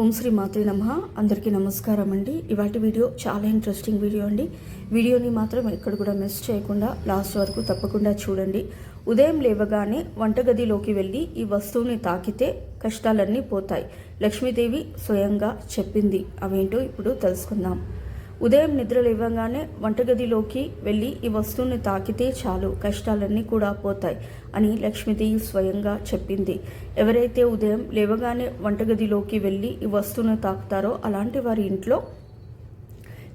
ఓం శ్రీ మాతృ నమ. అందరికీ నమస్కారం అండి. ఇవాటి వీడియో చాలా ఇంట్రెస్టింగ్ వీడియో అండి. వీడియోని మాత్రం ఎక్కడ కూడా మిస్ చేయకుండా లాస్ట్ వరకు తప్పకుండా చూడండి. ఉదయం లేవగానే వంటగదిలోకి వెళ్ళి ఈ వస్తువుని తాకితే కష్టాలన్నీ పోతాయి. లక్ష్మీదేవి స్వయంగా చెప్పింది. అవేంటో ఇప్పుడు తెలుసుకుందాం. ఉదయం నిద్ర లేవగానే వంటగదిలోకి వెళ్ళి ఈ వస్తువుని తాకితే చాలు కష్టాలన్నీ కూడా పోతాయి అని లక్ష్మీదేవి స్వయంగా చెప్పింది. ఎవరైతే ఉదయం లేవగానే వంటగదిలోకి వెళ్ళి ఈ వస్తువును తాకుతారో అలాంటి వారి ఇంట్లో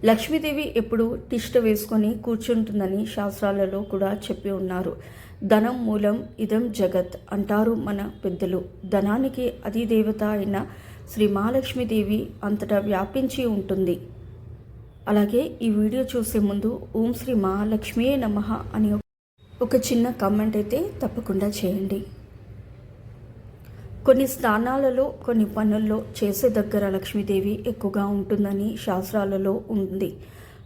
లక్ష్మీదేవి ఎప్పుడు టిష్ట వేసుకొని కూర్చుంటుందని శాస్త్రాలలో కూడా చెప్పి ఉన్నారు. ధనం మూలం ఇదం జగత్ అంటారు మన పెద్దలు. ధనానికి అధిదేవత అయిన శ్రీ మహాలక్ష్మీదేవి అంతటా వ్యాపించి ఉంటుంది. అలాగే ఈ వీడియో చూసే ముందు ఓం శ్రీ మహాలక్ష్మియే నమ అని ఒక చిన్న కమెంట్ అయితే తప్పకుండా చేయండి. కొన్ని స్థానాలలో కొన్ని పనుల్లో చేసే దగ్గర లక్ష్మీదేవి ఎక్కువగా ఉంటుందని శాస్త్రాలలో ఉంది.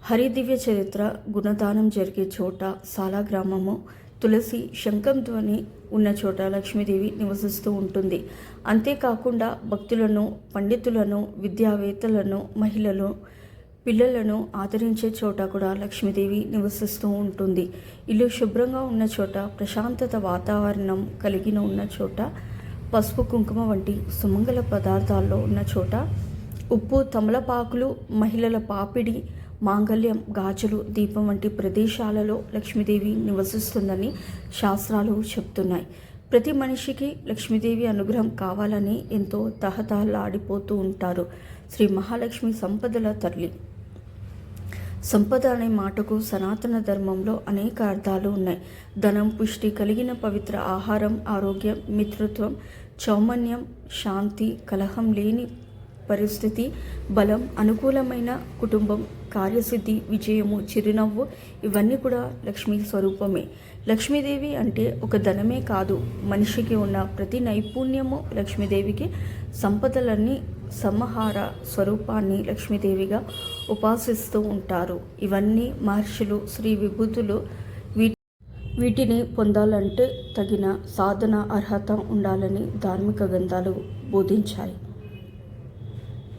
హరిదివ్య చరిత్ర గుణదానం జరిగే చోట సాలా గ్రామము తులసి శంఖం ధ్వని ఉన్న చోట లక్ష్మీదేవి నివసిస్తూ ఉంటుంది. అంతేకాకుండా భక్తులను పండితులను విద్యావేత్తలను మహిళలు పిల్లలను ఆదరించే చోట కూడా లక్ష్మీదేవి నివసిస్తూ ఉంటుంది. ఇల్లు శుభ్రంగా ఉన్న చోట ప్రశాంతత వాతావరణం కలిగిన ఉన్న చోట పసుపు కుంకుమ వంటి సుమంగళ పదార్థాల్లో ఉన్న చోట ఉప్పు తమలపాకులు మహిళల పాపిడి మాంగళ్యం గాజులు దీపం వంటి ప్రదేశాలలో లక్ష్మీదేవి నివసిస్తుందని శాస్త్రాలు చెప్తున్నాయి. ప్రతి మనిషికి లక్ష్మీదేవి అనుగ్రహం కావాలని ఎంతో తహతహలాడిపోతూ ఉంటారు. శ్రీ మహాలక్ష్మి సంపదల తల్లి సంపద అనే మాటకు సనాతన ధర్మంలో అనేక అర్థాలు ఉన్నాయి. ధనం పుష్టి కలిగిన పవిత్ర ఆహారం ఆరోగ్యం మిత్రత్వం చౌమన్యం శాంతి కలహం లేని పరిస్థితి బలం అనుకూలమైన కుటుంబం కార్యసిద్ధి విజయము చిరునవ్వు ఇవన్నీ కూడా లక్ష్మీ స్వరూపమే. లక్ష్మీదేవి అంటే ఒక ధనమే కాదు. మనిషికి ఉన్న ప్రతి నైపుణ్యము లక్ష్మీదేవికి సంపదలన్నీ సంహార స్వరూపాన్ని లక్ష్మీదేవిగా ఉపాసిస్తూ ఉంటారు. ఇవన్నీ మహర్షులు శ్రీ విభూతులు వీటి వీటిని పొందాలంటే తగిన సాధన అర్హత ఉండాలని ధార్మిక గ్రంథాలు బోధించాయి.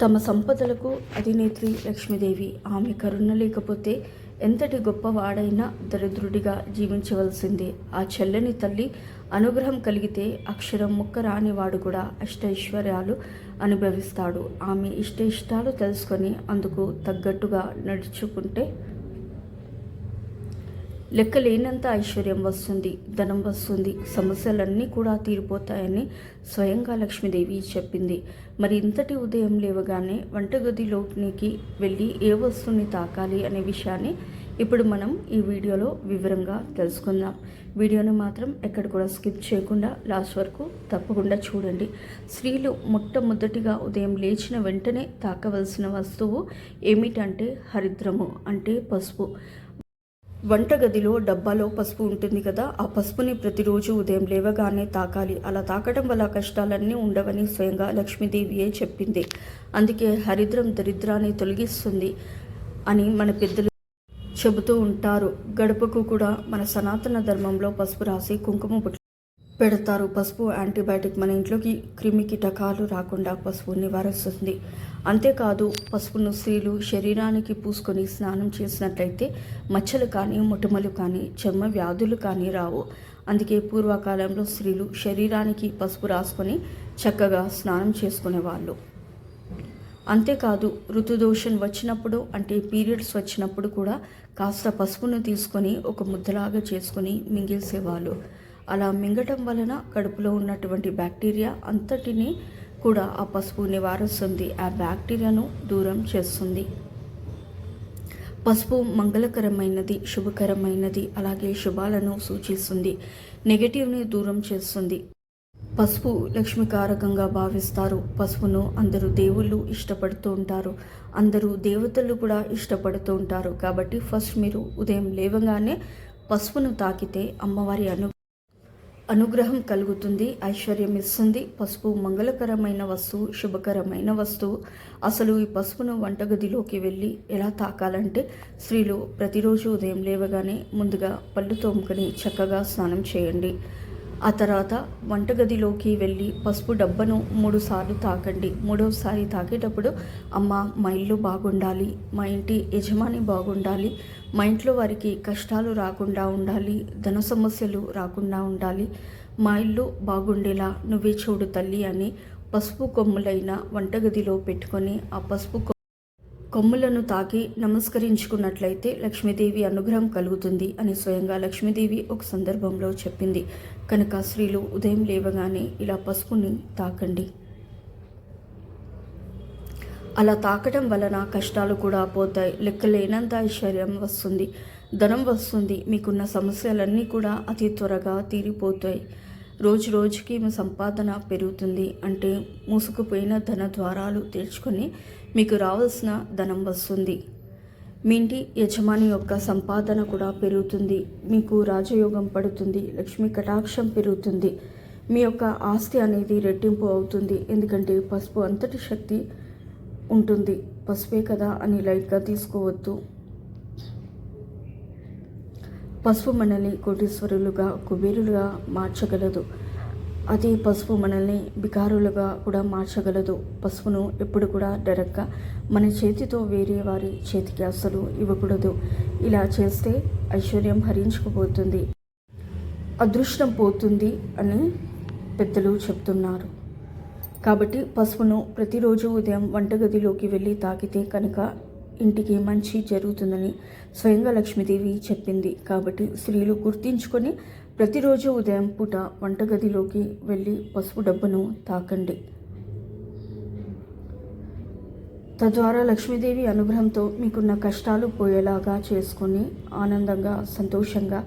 తమ సంపదలకు అధినేత్రి లక్ష్మీదేవి ఆమె కరుణ లేకపోతే ఎంతటి గొప్పవాడైనా దరిద్రుడిగా జీవించవలసిందే. ఆ చెల్లని తల్లి అనుగ్రహం కలిగితే అక్షరం ముక్క రానివాడు కూడా అష్టైశ్వర్యాలు అనుభవిస్తాడు. ఆమె ఇష్ట ఇష్టాలు తెలుసుకొని అందుకు తగ్గట్టుగా నడుచుకుంటే లెక్కలేనంత ఐశ్వర్యం వస్తుంది ధనం వస్తుంది సమస్యలన్నీ కూడా తీరిపోతాయని స్వయంగా లక్ష్మీదేవి చెప్పింది. మరి ఇంతటి ఉదయం లేవగానే వంటగదిలోనికి వెళ్ళి ఏ వస్తువుని తాకాలి అనే విషయాన్ని ఇప్పుడు మనం ఈ వీడియోలో వివరంగా తెలుసుకుందాం. వీడియోని మాత్రం ఎక్కడ కూడా స్కిప్ చేయకుండా లాస్ట్ వరకు తప్పకుండా చూడండి. స్త్రీలు మొట్టమొదటిగా ఉదయం లేచిన వెంటనే తాకవలసిన వస్తువు ఏమిటంటే హరిద్రము అంటే పసుపు. వంటగదిలో డబ్బాలో పసుపు ఉంటుంది కదా ఆ పసుపుని ప్రతిరోజు ఉదయం లేవగానే తాకాలి. అలా తాకడం వల్ల కష్టాలన్నీ ఉండవని స్వయంగా లక్ష్మీదేవియే చెప్పింది. అందుకే హరిద్రం దరిద్రాన్ని తొలగిస్తుంది అని మన పెద్దలు చెబుతూ ఉంటారు. గడపకు కూడా మన సనాతన ధర్మంలో పసుపు రాసి కుంకుమ పెడతారు. పసుపు యాంటీబయాటిక్ మన ఇంట్లోకి క్రిమి కీటకాలు రాకుండా పసుపు నివారిస్తుంది. అంతేకాదు పసుపును స్త్రీలు శరీరానికి పూసుకొని స్నానం చేసినట్లయితే మచ్చలు కానీ మొటిమలు కానీ చర్మ వ్యాధులు కానీ రావు. అందుకే పూర్వకాలంలో స్త్రీలు శరీరానికి పసుపు రాసుకొని చక్కగా స్నానం చేసుకునేవాళ్ళు. అంతేకాదు ఋతుదోషం వచ్చినప్పుడు అంటే పీరియడ్స్ వచ్చినప్పుడు కూడా కాస్త పసుపును తీసుకొని ఒక ముద్దలాగా చేసుకొని మింగేసేవాళ్ళు. అలా మింగటం వలన కడుపులో ఉన్నటువంటి బ్యాక్టీరియా అంతటిని కూడా ఆ పసుపు నివారిస్తుంది. ఆ బ్యాక్టీరియాను దూరం చేస్తుంది. పసుపు మంగళకరమైనది శుభకరమైనది అలాగే శుభాలను సూచిస్తుంది. నెగటివ్ని దూరం చేస్తుంది. పసుపు లక్ష్మీకారకంగా భావిస్తారు. పసుపును అందరూ దేవుళ్ళు ఇష్టపడుతూ ఉంటారు. అందరూ దేవతలు కూడా ఇష్టపడుతూ ఉంటారు. కాబట్టి ఫస్ట్ మీరు ఉదయం లేవగానే పసుపును తాకితే అమ్మవారి అను అనుగ్రహం కలుగుతుంది ఐశ్వర్యం ఇస్తుంది. పసుపు మంగళకరమైన వస్తువు శుభకరమైన వస్తువు. అసలు ఈ పసుపును వంటగదిలోకి వెళ్ళి ఎలా తాకాలంటే స్త్రీలు ప్రతిరోజు ఉదయం లేవగానే ముందుగా పళ్ళు తోముకొని చక్కగా స్నానం చేయండి. ఆ తర్వాత వంటగదిలోకి వెళ్ళి పసుపు డబ్బను మూడు సార్లు తాకండి. మూడోసారి తాకేటప్పుడు అమ్మ మా ఇల్లు బాగుండాలి. మా ఇంటి యజమాని బాగుండాలి. మా ఇంట్లో వారికి కష్టాలు రాకుండా ఉండాలి. ధన సమస్యలు రాకుండా ఉండాలి. మా ఇల్లు బాగుండేలా నువ్వే చూడు తల్లి అని పసుపు కొమ్ములైన వంటగదిలో పెట్టుకొని ఆ పసుపు కొమ్ములను తాకి నమస్కరించుకున్నట్లయితే లక్ష్మీదేవి అనుగ్రహం కలుగుతుంది అని స్వయంగా లక్ష్మీదేవి ఒక సందర్భంలో చెప్పింది. కనుక స్త్రీలు ఉదయం లేవగానే ఇలా పసుపుని తాకండి. అలా తాకడం వలన కష్టాలు కూడా పోతాయి. లెక్కలేనంత ఐశ్వర్యం వస్తుంది. ధనం వస్తుంది. మీకున్న సమస్యలన్నీ కూడా అతి త్వరగా తీరిపోతాయి. రోజు రోజుకి మీ సంపాదన పెరుగుతుంది. అంటే మూసుకుపోయిన ధన ద్వారాలు తెరుచుకొని మీకు రావాల్సిన ధనం వస్తుంది. మీ ఇంటి యజమాని యొక్క సంపాదన కూడా పెరుగుతుంది. మీకు రాజయోగం పడుతుంది. లక్ష్మీ కటాక్షం పెరుగుతుంది. మీ యొక్క ఆస్తి అనేది రెట్టింపు అవుతుంది. ఎందుకంటే పసుపు అంతటి శక్తి ఉంటుంది. పసుపే కదా అని లైట్గా తీసుకోవద్దు. పసుపు మనల్ని కోటీశ్వరులుగా కుబేరులుగా మార్చగలదు. అది పసుపు మనల్ని బికారులుగా కూడా మార్చగలదు. పసుపును ఎప్పుడు కూడా డైరెక్ట్గా మన చేతితో వేరే వారి చేతికి అస్సలు ఇవ్వకూడదు. ఇలా చేస్తే ఐశ్వర్యం హరించుకుపోతుంది. అదృష్టం పోతుంది అని పెద్దలు చెప్తున్నారు. కాబట్టి పసుపును ప్రతిరోజు ఉదయం వంటగదిలోకి వెళ్ళి తాకితే కనుక ఇంటికి మంచి జరుగుతుందని స్వయంగా లక్ష్మీదేవి చెప్పింది. కాబట్టి స్త్రీలు గుర్తించుకొని ప్రతిరోజు ఉదయం పూట వంటగదిలోకి వెళ్ళి పసుపు డబ్బును తాకండి. తద్వారా లక్ష్మీదేవి అనుగ్రహంతో మీకున్న కష్టాలు పోయేలాగా చేసుకొని ఆనందంగా సంతోషంగా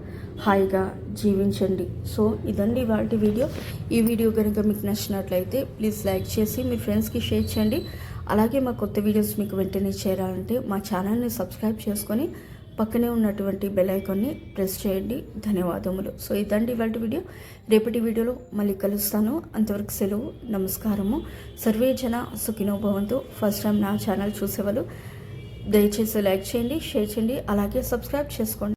హాయిగా జీవించండి. సో ఇదండి వాటి వీడియో. ఈ వీడియో కనుక మీకు నచ్చినట్లయితే ప్లీజ్ లైక్ చేసి మీ ఫ్రెండ్స్కి షేర్ చేయండి. అలాగే మా కొత్త వీడియోస్ మీకు వెంటనే చేరాలంటే మా ఛానల్ని సబ్స్క్రైబ్ చేసుకొని పక్కనే ఉన్నటువంటి బెల్ ఐకాన్ని ప్రెస్ చేయండి. ధన్యవాదములు. సో ఇదండి ఇవాళ వీడియో. రేపటి వీడియోలో మళ్ళీ కలుస్తాను. అంతవరకు సెలవు నమస్కారము. సర్వే జన సుఖినో భవంతు. ఫస్ట్ టైం నా ఛానల్ చూసేవాళ్ళు దయచేసి లైక్ చేయండి షేర్ చేయండి అలాగే సబ్స్క్రైబ్ చేసుకోండి.